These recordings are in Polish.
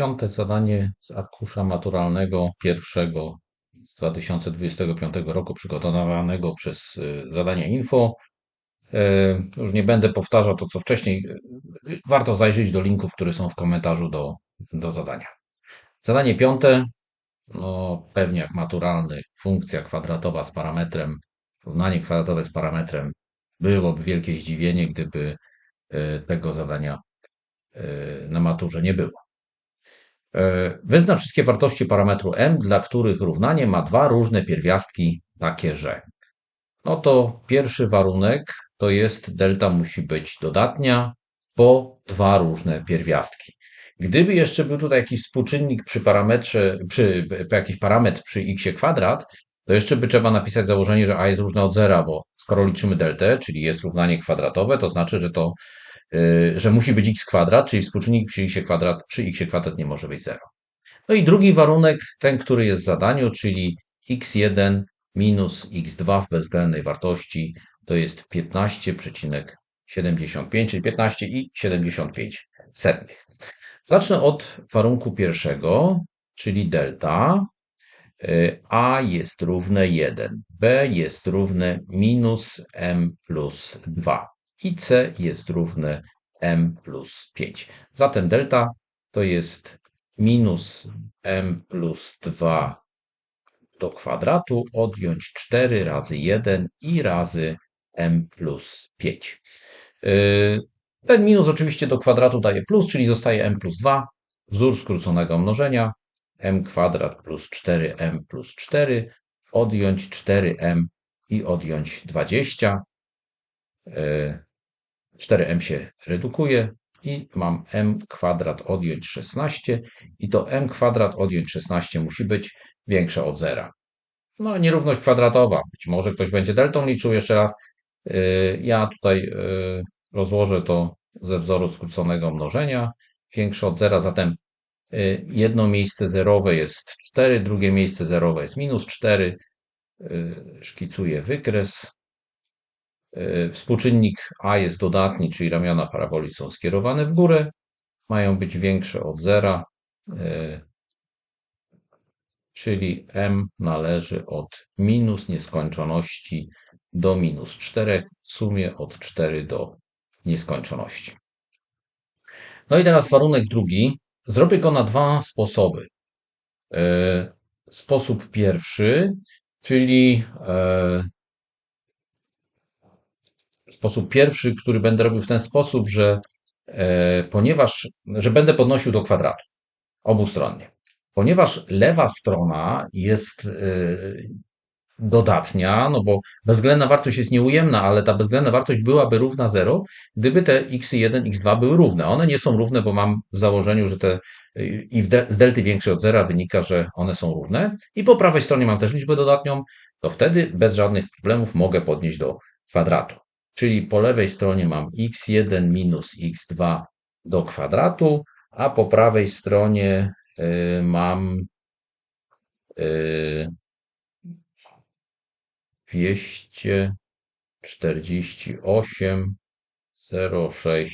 Piąte zadanie z arkusza maturalnego pierwszego z 2025 roku, przygotowanego przez y, zadania info. E, Już nie będę powtarzał to, co wcześniej. Warto zajrzeć do linków, które są w komentarzu do, do zadania. Zadanie piąte, no pewnie jak maturalny, funkcja kwadratowa z parametrem, równanie kwadratowe z parametrem. Byłoby wielkie zdziwienie, gdyby e, tego zadania e, na maturze nie było. E, Wyznacz wszystkie wartości parametru m, dla których równanie ma dwa różne pierwiastki, takie że. No to pierwszy warunek to jest delta musi być dodatnia po dwa różne pierwiastki. Gdyby jeszcze był tutaj jakiś współczynnik przy parametrze, przy, jakiś parametr przy x kwadrat, to jeszcze by trzeba napisać założenie, że a jest różne od zera, bo skoro liczymy deltę, czyli jest równanie kwadratowe, to znaczy, że to że musi być x kwadrat, czyli współczynnik przy x kwadrat, przy x kwadrat nie może być 0. No i drugi warunek, ten, który jest w zadaniu, czyli x1 minus x2 w bezwzględnej wartości, to jest 15,75, czyli 15,75 setnych. Zacznę od warunku pierwszego, czyli delta. Y, a jest równe 1, b jest równe minus m plus 2 i c jest równe m plus 5. Zatem delta to jest minus m plus 2 do kwadratu odjąć 4 razy 1 i razy m plus 5. Yy, ten minus oczywiście do kwadratu daje plus, czyli zostaje m plus 2. Wzór skróconego mnożenia m kwadrat plus 4m plus 4 odjąć 4m i odjąć 20. 4m się redukuje i mam m kwadrat odjąć 16 i to m kwadrat odjąć 16 musi być większe od zera. No, nierówność kwadratowa. Być może ktoś będzie deltą liczył jeszcze raz. Y, ja tutaj y, rozłożę to ze wzoru skróconego mnożenia. Większe od zera, zatem y, jedno miejsce zerowe jest 4, drugie miejsce zerowe jest minus 4. Szkicuję wykres. E, współczynnik a jest dodatni, czyli ramiona paraboli są skierowane w górę, mają być większe od zera, e, czyli m należy od minus nieskończoności do minus 4, w sumie od 4 do nieskończoności. No i teraz warunek drugi. Zrobię go na dwa sposoby. E, sposób pierwszy, czyli Sposób pierwszy, który będę robił w ten sposób, że e, ponieważ, że będę podnosił do kwadratu obustronnie. Ponieważ lewa strona jest e, dodatnia, no bo bezwzględna wartość jest nieujemna, ale ta bezwzględna wartość byłaby równa 0, gdyby te x1, x2 były równe. One nie są równe, bo mam w założeniu, że te i z delty większe od zera wynika, że one są równe. I po prawej stronie mam też liczbę dodatnią, to wtedy bez żadnych problemów mogę podnieść do kwadratu. Czyli po lewej stronie mam x1 minus x2 do kwadratu, a po prawej stronie y, mam 248 0,6,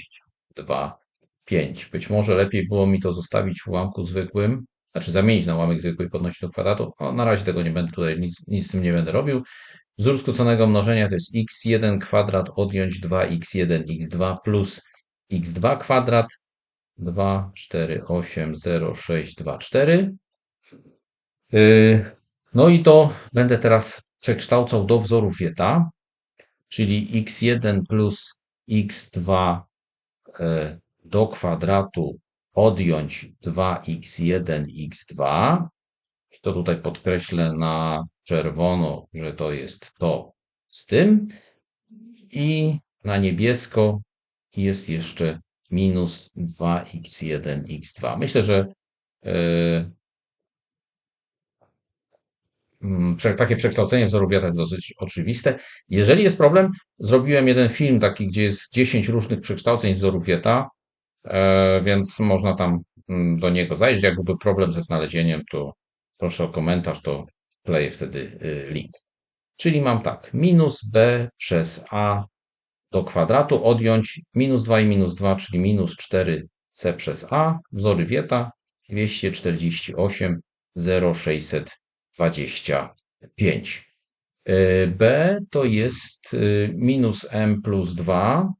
2, 5. Być może lepiej było mi to zostawić w ułamku zwykłym, znaczy zamienić na ułamek zwykły i podnosić do kwadratu. O, na razie tego nie będę tutaj, nic, nic z tym nie będę robił. Wzór skróconego mnożenia to jest x1 kwadrat odjąć 2x1 x2 plus x2 kwadrat 2, 4, 8, 0, 6, 2, 4. No i to będę teraz przekształcał do wzoru Wieta, czyli x1 plus x2 y, do kwadratu odjąć 2x1 x2. To tutaj podkreślę na czerwono, że to jest to z tym. I na niebiesko jest jeszcze minus 2x1, x2. Myślę, że yy, takie przekształcenie wzoru wiatra jest dosyć oczywiste. Jeżeli jest problem, zrobiłem jeden film taki, gdzie jest 10 różnych przekształceń wzoru wieta, yy, więc można tam mm, do niego zajrzeć. Jak byłby problem ze znalezieniem, to proszę o komentarz, to kleję wtedy y, link. Czyli mam tak, minus b przez a do kwadratu odjąć minus 2 i minus 2, czyli minus 4c przez a, wzory Wieta, 248 0625. E, B to jest y, minus m plus 2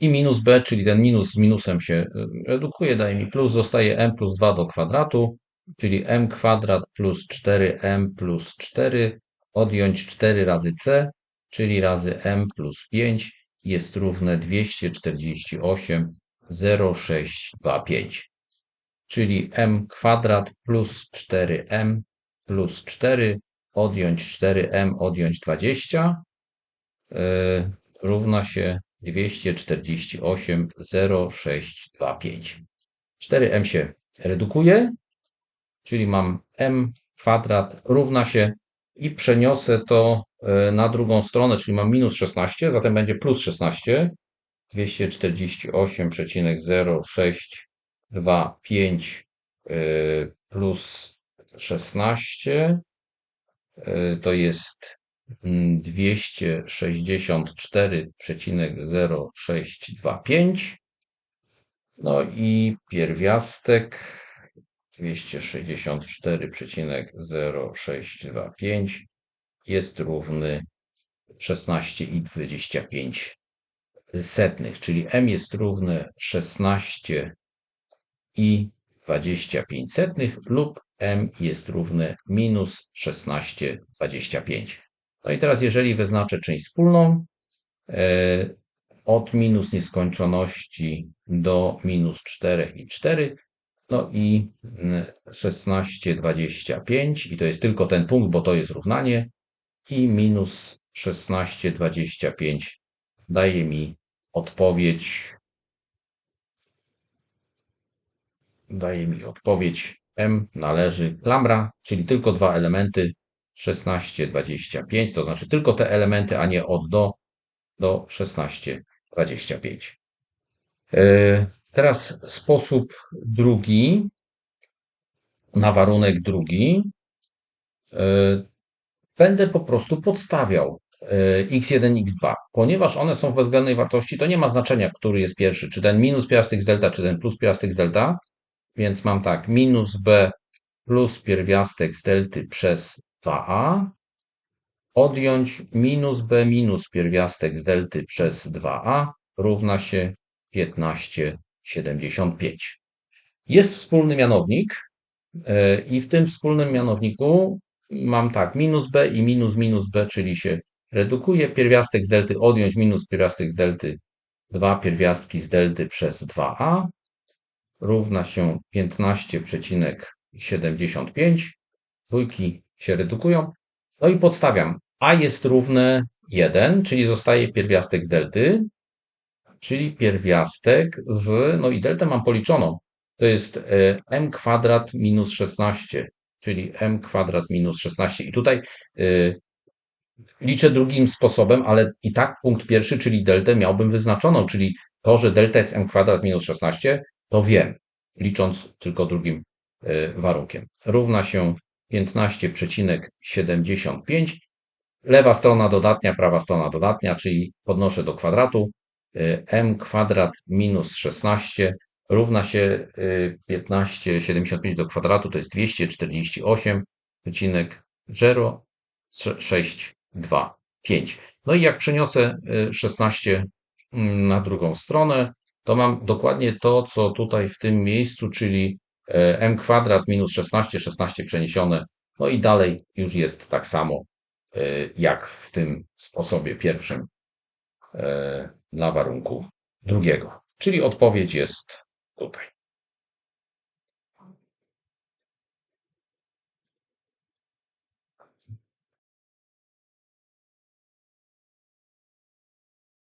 i minus b, czyli ten minus z minusem się y, redukuje, daje mi plus, zostaje m plus 2 do kwadratu, czyli m kwadrat plus 4m plus 4, odjąć 4 razy c, czyli razy m plus 5 jest równe 248 0,625, czyli m kwadrat plus 4m plus 4 odjąć 4m odjąć 20 yy, równa się 248 0,625. 4m się redukuje, czyli mam m kwadrat równa się i przeniosę to yy, na drugą stronę, czyli mam minus 16, zatem będzie plus 16. 248,0625 yy, plus 16 to jest 264,0625. No i pierwiastek 264,0625 jest równy 16,25 setnych, czyli m jest równy 16 i 25 setnych lub m jest równe minus 16,25. No i teraz jeżeli wyznaczę część wspólną, e, od minus nieskończoności do minus 4 i 4, no i 16,25 i to jest tylko ten punkt, bo to jest równanie i minus 16,25 daje mi odpowiedź daje mi odpowiedź M należy klamra, czyli tylko dwa elementy 16, 25, to znaczy tylko te elementy, a nie od do do 16, 25. E, teraz sposób drugi, na warunek drugi. E, będę po prostu podstawiał e, x1, x2. Ponieważ one są w bezwzględnej wartości, to nie ma znaczenia, który jest pierwszy, czy ten minus pierwiastek z delta, czy ten plus pierwiastek z delta. Więc mam tak, minus b plus pierwiastek z delty przez 2a odjąć minus b minus pierwiastek z delty przez 2a równa się 15,75. Jest wspólny mianownik e, i w tym wspólnym mianowniku mam tak, minus b i minus minus b, czyli się redukuje pierwiastek z delty odjąć minus pierwiastek z delty 2 pierwiastki z delty przez 2a równa się 15,75. Dwójki się redukują. No i podstawiam. A jest równe 1, czyli zostaje pierwiastek z delty, czyli pierwiastek z, no i deltę mam policzoną. To jest e, m kwadrat minus 16, czyli m kwadrat minus 16. I tutaj y, liczę drugim sposobem, ale i tak punkt pierwszy, czyli deltę miałbym wyznaczoną, czyli to, że delta jest m kwadrat minus 16, to wiem, licząc tylko drugim e, warunkiem. Równa się 15,75. Lewa strona dodatnia, prawa strona dodatnia, czyli podnoszę do kwadratu. E, m kwadrat minus 16 równa się 15,75 e, do kwadratu, to jest 248,0625. No i jak przeniosę 16 mm, na drugą stronę, to mam dokładnie to, co tutaj w tym miejscu, czyli m kwadrat minus 16, 16 przeniesione, no i dalej już jest tak samo jak w tym sposobie pierwszym dla warunku drugiego. Czyli odpowiedź jest tutaj.